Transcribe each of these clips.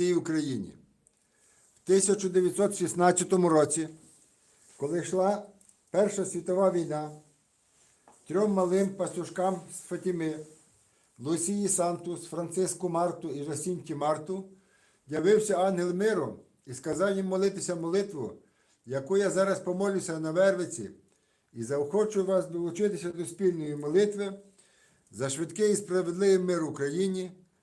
цій Україні. В 1916 році, коли йшла Перша світова війна, трьом малим пастушкам з Фатіми, Лусії Сантус, Франциску Марту і Жасінті Марту, явився ангел миру і сказав їм молитися молитву, яку я зараз помолюся на Вервиці, і заохочу вас долучитися до спільної молитви за швидкий і справедливий мир Україні,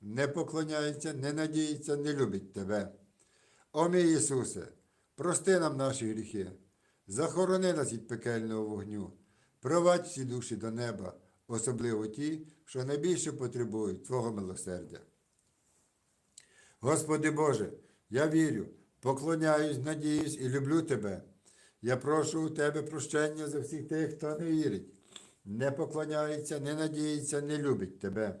не поклоняється, не надіється, не любить Тебе. О мій Ісусе, прости нам наші гріхи, захорони нас від пекельного вогню, провадь всі душі до неба, особливо ті, що найбільше потребують Твого милосердя. Господи Боже, я вірю, поклоняюсь, надіюсь і люблю Тебе. Я прошу у Тебе прощення за всіх тих, хто не вірить, не поклоняється, не надіється, не любить Тебе.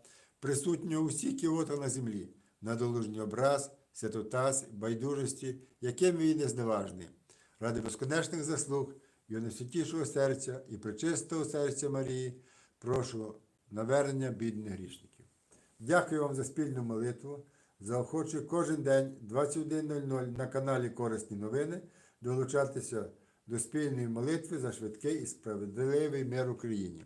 присутнього у всіх кіотах на землі, на долужній образ, святотаз, байдужості, яким він є зневажний, ради безконечних заслуг його найсвятішого серця і пречистого серця Марії, прошу навернення бідних грішників. Дякую вам за спільну молитву. Заохочую кожен день 21.00 на каналі Корисні новини долучатися до спільної молитви за швидкий і справедливий мир Україні.